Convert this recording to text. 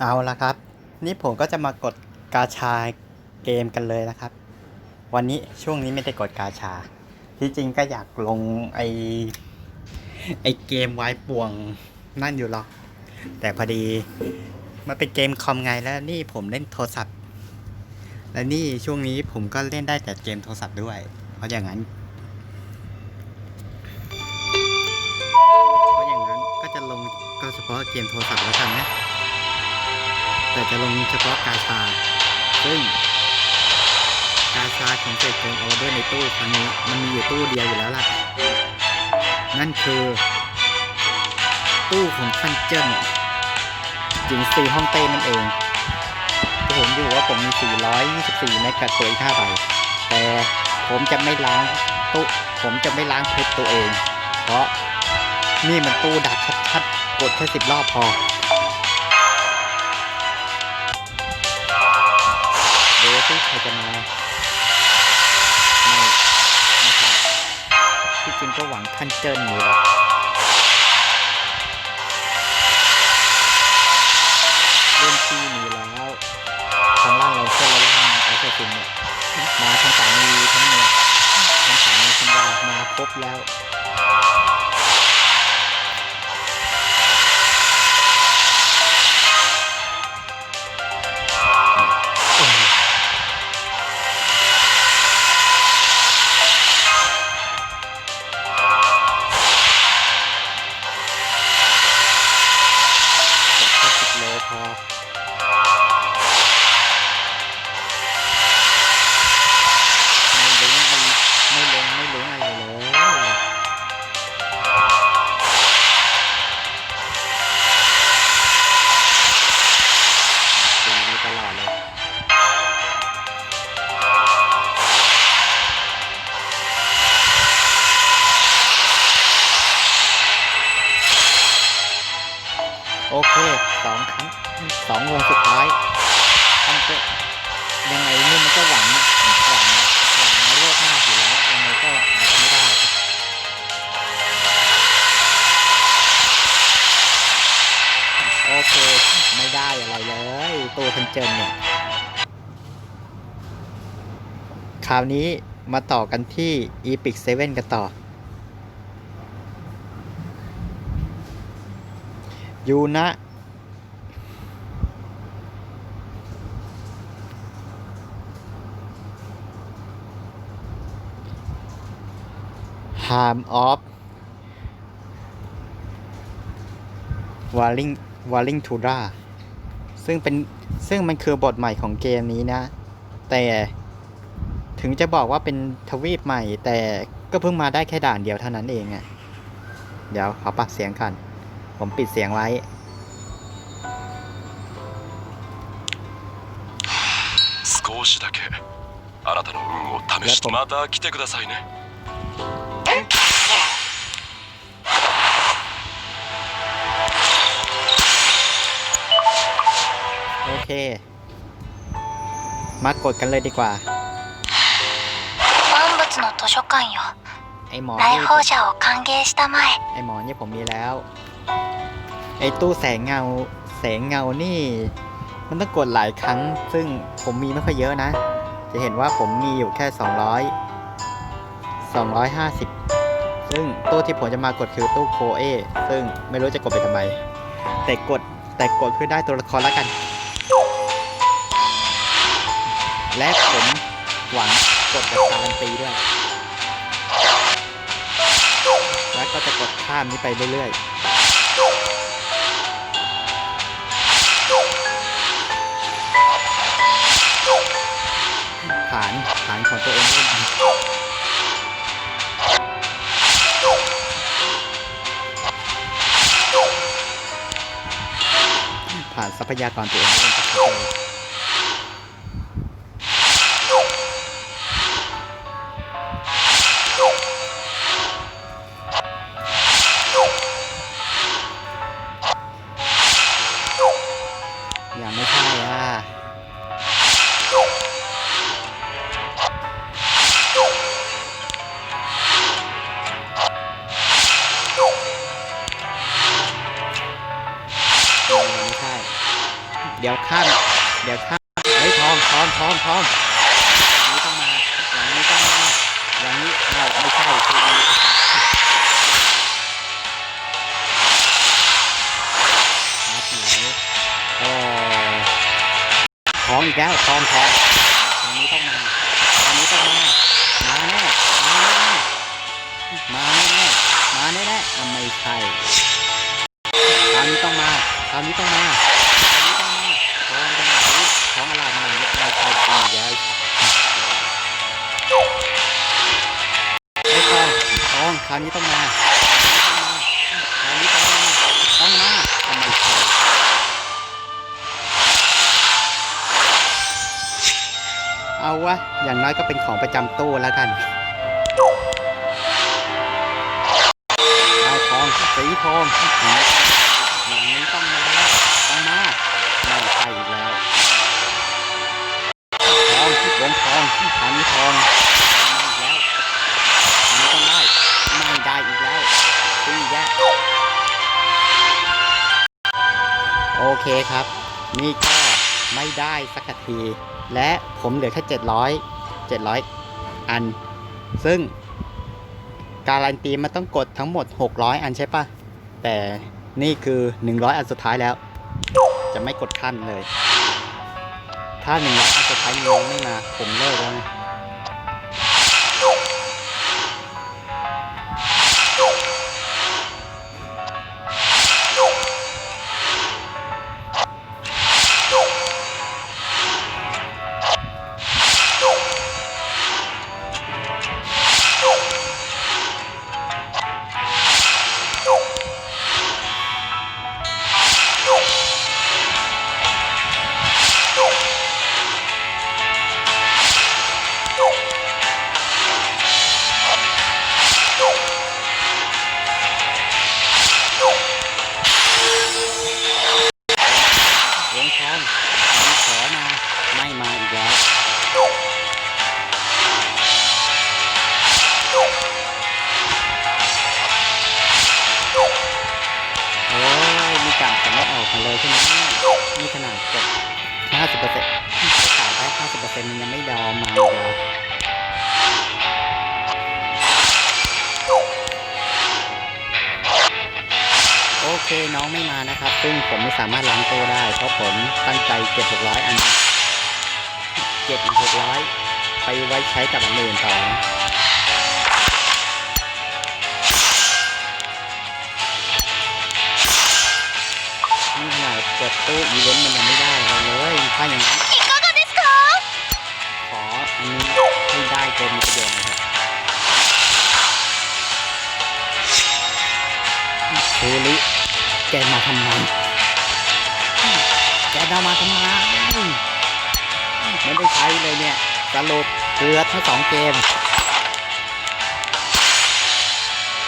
เอาละครับ นี่ผมก็จะมากดกาชาเกมกันเลยนะครับ วันนี้ช่วงนี้ไม่ได้กดกาชา ที่จริงก็อยากลงไอไอเกมไวายป่วงนั่นอยู่หรอก แต่พอดีมันเป็นเกมคอมไงแล้วนี่ผมเล่นโทรศัพท์ และนี่ช่วงนี้ผมก็เล่นได้แต่เกมโทรศัพท์ด้วย เพราะอย่างนั้น เพราะอย่างนั้นก็จะลงก็เฉพาะเกมโทรศัพท์แล้วกันนะ แต่จะลงเฉพาะกาชา ซึ่ง กาชาของเศษเกินออเดอร์ในตู้ครั้งนี้มันมีอยู่ตู้เดียวอยู่แล้วล่ะ นั่นคือ ตู้ของท่านเจิ้นหญิงซีฮ่องเต้นั่นเองที่ผมอยู่ว่าผมมี 424เมกะตัวอีก5ใบแต่ผมจะไม่ล้างตู้ผมจะไม่ล้างเพชรตัวเอง เพราะนี่มันตู้ดักชัดๆกดแค่สิบรอบพอ ดูสิใครจะมาไม่นะครับที่จริงก็หวังท่านเจิ้นอยู่หรอกเล่นที่มีแล้วทางล่างเราเส้นและล่างไอซ์ซินเนี่ยมาทั้งสามีทั้งเมียทั้งสามีทั้งยามาครบแล้ว สองวงสุดท้ายท่านก็ยังไงนี่มันก็หวังหวังหวังในโลกหน้าอยู่แล้วยังไงก็อาจจะไม่ได้โอเคไม่ได้อะไรเลยตัวทันเจนเนี่ยคราวนี้มาต่อกันที่ Epic 7 กันต่อ ยูนะ ฮามออฟวาลิงวาลิงทูราซึ่งเป็นซึ่งมันคือบทใหม่ของเกมนี้นะ แต่ถึงจะบอกว่าเป็นทวีปใหม่ แต่ก็เพิ่งมาได้แค่ด่านเดียวเท่านั้นเองอะเดี๋ยวขอปรับเสียงกัน ผมปิดเสียงไว้ 少しだけあなたの運を試してまた来てくださいね มากดกันเลยดีกว่า 万物の図書館よ ไอหมอ 来 นี่ 訪者を歓迎したまえ ไอหมอนี่ผมมีแล้ว ไอตู้แสงเงา แสงเงานี่ มันต้องกดหลายครั้ง ซึ่งผมมีไม่ค่อยเยอะนะ จะเห็นว่าผมมีอยู่แค่ 200 250 ซึ่งตู้ที่ผมจะมากดคือตู้โคเอ ซึ่งไม่รู้จะกดไปทำไม แต่กดแต่กดเพื่อได้ตัวละครแล้วกัน และผมหวังกดแบบการันตีด้วย แล้วก็จะกดข้ามนี้ไปเรื่อยๆ ฐานฐานของตัวเองเล่นผ่านทรัพยากรตัวเองเล่นสักพั เดี๋ยวข้ามเดี๋ยวข้ามเฮ้ยทองทองทองทองอย่างนี้ต้องมาอย่างนี้ต้องมาอย่างนี้เอาไม่ใช่คืออีครับไหนโอ้ทองอีกแล้วทองทองทองนี้ต้องมาทองนี้ต้องมามาแน่มาแน่มาแน่มาแน่แน่ไม่ใช่คราวนี้ต้องมาคราวนี้ต้องมา เอาวะ อย่างน้อยก็เป็นของประจำตู้แล้วกันดาทองสีทองอย่างนี้ต้องมาแล้วต้องมาไม่ใช่อีกแล้วทองวงทองอันทองแล้วอันนี้ต้องได้ ไม่ได้อีกแล้วตีแยะโอเคครับนี่ก็ ไม่ได้สักที และผมเหลือแค่ 700 700 อัน ซึ่ง การันตีมันต้องกดทั้งหมด 600 อันใช่ปะแต่นี่คือ 100 อันสุดท้ายแล้ว จะไม่กดขั้นเลย ถ้า 100 อันสุดท้ายยังไม่มา ผมเลิกแล้วนะ ใช่ไหมเนี่ยนี่ขนาดกด50เปอร์เซ็นต์ขาดได้50เปอร์เซ็นต์มันยังไม่ยอมมาอีกแล้วโอเคน้องไม่มานะครับ ซึ่งผมไม่สามารถล้างตัวได้ เพราะผมตั้งใจเก็บ600อัน เก็บอีก600ไปไว้ใช้กับอันอื่นต่อ ตู้อีเวนต์มันยังไม่ได้เลยถ้าอย่างนั้นขออันนี้ให้ได้เกินมีประโยชน์นะครับคูริแกมาทำไมแกเอามาทำไมไม่ได้ใช้เลยเนี่ยสรุปเกือทั้งสองเกม